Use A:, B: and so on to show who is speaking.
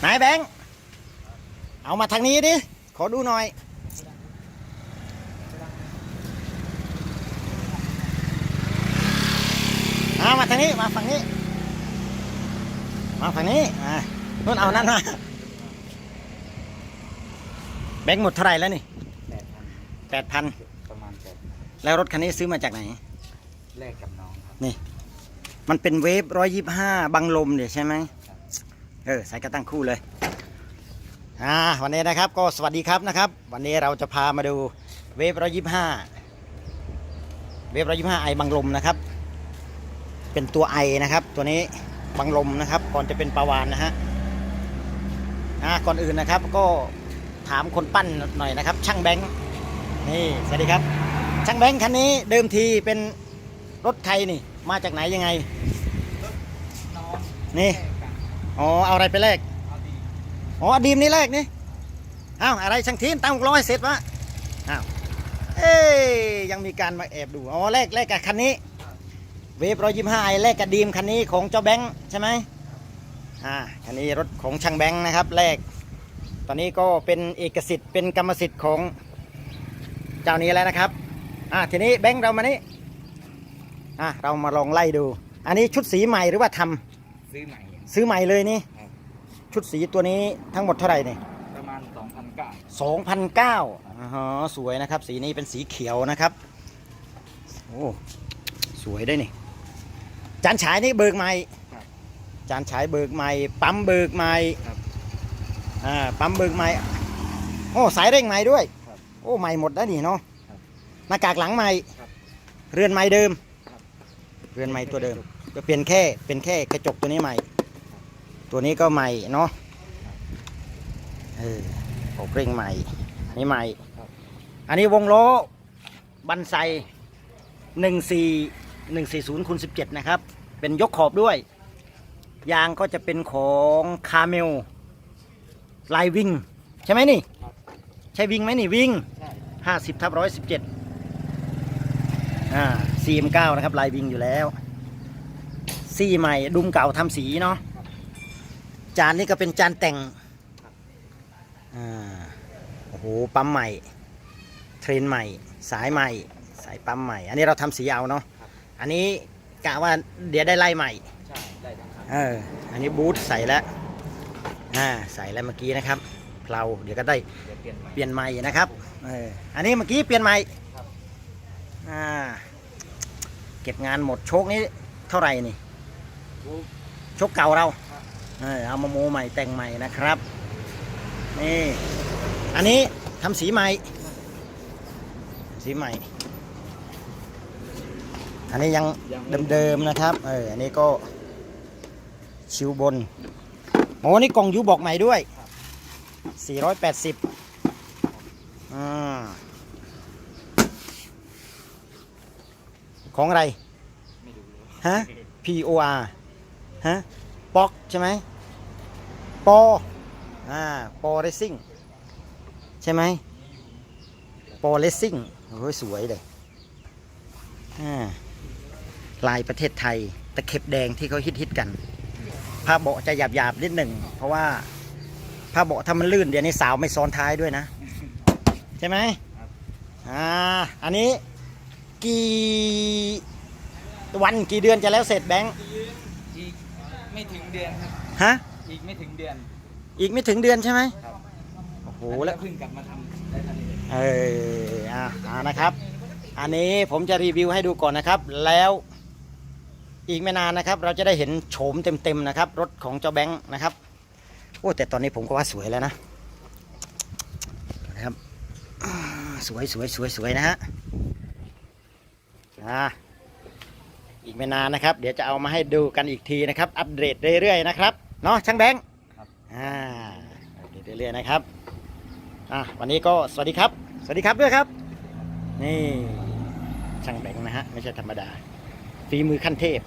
A: ไหนแบงค์เอามาทางนี้ดิ ขอดูหน่อย เอามาทางนี้ มาฝั่งนี้ มาฝั่งนี้ อ่านู่นเอานั่นมา แบงค์หมดเท่าไหร่แล้วนี่
B: แปดพัน
A: แปดพัน
B: ประมาณแปด
A: แล้วรถคันนี้ซื้อมาจากไหน
B: แลกกับน้องครับ
A: มันเป็นเวฟร้อยยี่ห้าบังลมเดี๋ยใช่ไหม เออใส่กระตั้งคู่เลยอ่าวันนี้นะครับก็สวัสดีครับนะครับ วันนี้เราจะพามาดูเวฟร้อยยี่ห้าเวฟร้อยยี่ห้าไอบังลมนะครับ เป็นตัวไอนะครับ ตัวนี้บังลมนะครับ ก่อนจะเป็นปลาวานนะฮะอ่าก่อนอื่นนะครับก็ถามคนปั้นหน่อยนะครับ ช่างแบงค์นี่สวัสดีครับช่างแบงค์คันนี้เดิมทีเป็นรถใครนี่ มาจากไหนยังไง
B: น้ อ๋
A: อเอาอะไรไปแลกอ๋ออดีมนี่แลกนี่อ้าวอะไรช่างทีนตั้งร้อยเสร็จวะอ้าวเอ้ยยังมีการมาแอบดูอ๋อแลกแลกกับคันนี้เวฟร้อยยี่ห้าแลกกับดีมคันนี้ของเจ้าแบงค์ใช่ไหมอ่าคันนี้รถของช่างแบงค์นะครับแลกตอนนี้ก็เป็นเอกสิทธิ์เป็นกรรมสิทธิ์ของเจ้านี้แล้วนะครับอ่าทีนี้แบงค์เรามานี่อะเรามาลองไล่ดู อันนี้ชุดสีใหม่หรือว่าทำ
B: ซื้อใหม่
A: ซื้อใหม่เลยนี่
B: ครับ
A: ชุดสีตัวนี้ทั้งหมดเท่าไหร่เนี่ย
B: ประมาณสองพันเก้า
A: สองพันเก้าอ๋อสวยนะครับ สีนี้เป็นสีเขียวนะครับโอ้สวยได้นี่ จานฉายนี่เบิกใหม่จานฉายเบิกใหม่ ปั๊มเบิกใหม่อ่าปั๊มเบิกใหม่โอ้สายเร่งใหม่ด้วยโอ้ใหม่หมดแล้วนี่เนาะหน้ากากหลังใหม่เรือนใหม่เดิมเรือนใหม่ตัวเดิมก็เปลี่ยนแค่เป็นแค่กระจกตัวนี้ใหม่ ตัวนี้ก็ใหม่เนาะเออออกเร่งใหม่นี่ใหม่ อันนี้วงล้อบันไซหนึ่งสี่หนึ่งสี่ศูนย์คูณสิบเจ็ดนะครับ เป็นยกขอบด้วย ยางก็จะเป็นของคาเมลลายวิ่ง ใช่ไหมนี่ ใช่วิ่งไหมนี่วิ่ง
B: ใช่
A: ห้าสิบทับร้อยสิบเจ็ดอ่าซีมเก้านะครับ ลายวิ่งอยู่แล้ว ซีใหม่ดุมเก่าทำสีเนาะ จานนี้ก็เป็นจานแต่งอ่าโอ้โหปั๊มใหม่ เทรนใหม่ สายใหม่ สายปั๊มใหม่ อันนี้เราทำสีเอาเนาะอันนี้กะว่าเดี๋ยวได้ไล่ใหม่
B: ใช่ได้ทั้งคัน
A: เออ อันนี้บูทใส่แล้วอ่าใส่แล้วเมื่อกี้นะครับเพลาเดี๋ยวก็ได้
B: เดี๋ยวเปลี่ยนใหม่
A: เปลี่ยนใหม่นะครับ เออ อันนี้เมื่อกี้เปลี่ยนใหม่
B: ครับ
A: อ่า เก็บงานหมดโชคนี้เท่าไหร่นี่
B: รู้
A: โชคเก่าเรา
B: ครับ
A: เออเอามาโมใหม่แต่งใหม่นะครับ นี่ อันนี้ทำสีใหม่ สีใหม่ อันนี้ยัง
B: ยังไม่
A: เดิมๆนะครับ เออ อันนี้ก็ชิวบนโอ้นี่กล่องยูบอกใหม่ด้วย 480อ่าของอะไร
B: ไม่ดูเลย
A: ฮะ P O R ฮะ ป๊อกใช่ไหม ปออ่าปอเรซิ่งใช่ไหมปอเรซิ่งโอ้ยสวยเลยอ่าลายประเทศไทย ตะเข็บแดงที่เขาฮิตฮิตๆกัน ผ้าเบาะจะหยาบหยาบๆนิดหนึ่ง เพราะว่าผ้าเบาะถ้ามันลื่นเดี๋ยวนี้สาวไม่ซ้อนท้ายด้วยนะ ใช่ไหมอ่าอันนี้กี่วันกี่เดือนจะแล้วเสร็จแบงค์
B: อีกไม่ถึงเดือนครับ
A: ฮะ
B: อีกไม่ถึงเดือน
A: อีกไม่ถึงเดือนใช่ไหม
B: ครับ
A: โอ้โห
B: แล้
A: แล้วว
B: เพิ่งกลับมาทำได้ทันที
A: เอออ่าอ่านะครับ อันนี้ผมจะรีวิวให้ดูก่อนนะครับ แล้วอีกไม่นานนะครับ เราจะได้เห็นโฉมเต็มๆนะครับ รถของเจ้าแบงค์นะครับโอ้แต่ตอนนี้ผมก็ว่าสวยแล้วนะนะครับอ่าสวยสวยสวยสวยนะฮะอ่าอีกไม่นานนะครับ เดี๋ยวจะเอามาให้ดูกันอีกทีนะครับ อัปเดตเรื่อยๆนะครับ เนาะช่างแบงค์
B: ครับ
A: อ่าอัปเดตเรื่อยๆนะครับอะวันนี้ก็สวัสดีครับ สวัสดีครับด้วยครับ นี่ช่างแบงค์นะฮะไม่ใช่ธรรมดาฝีมือขั้นเทพ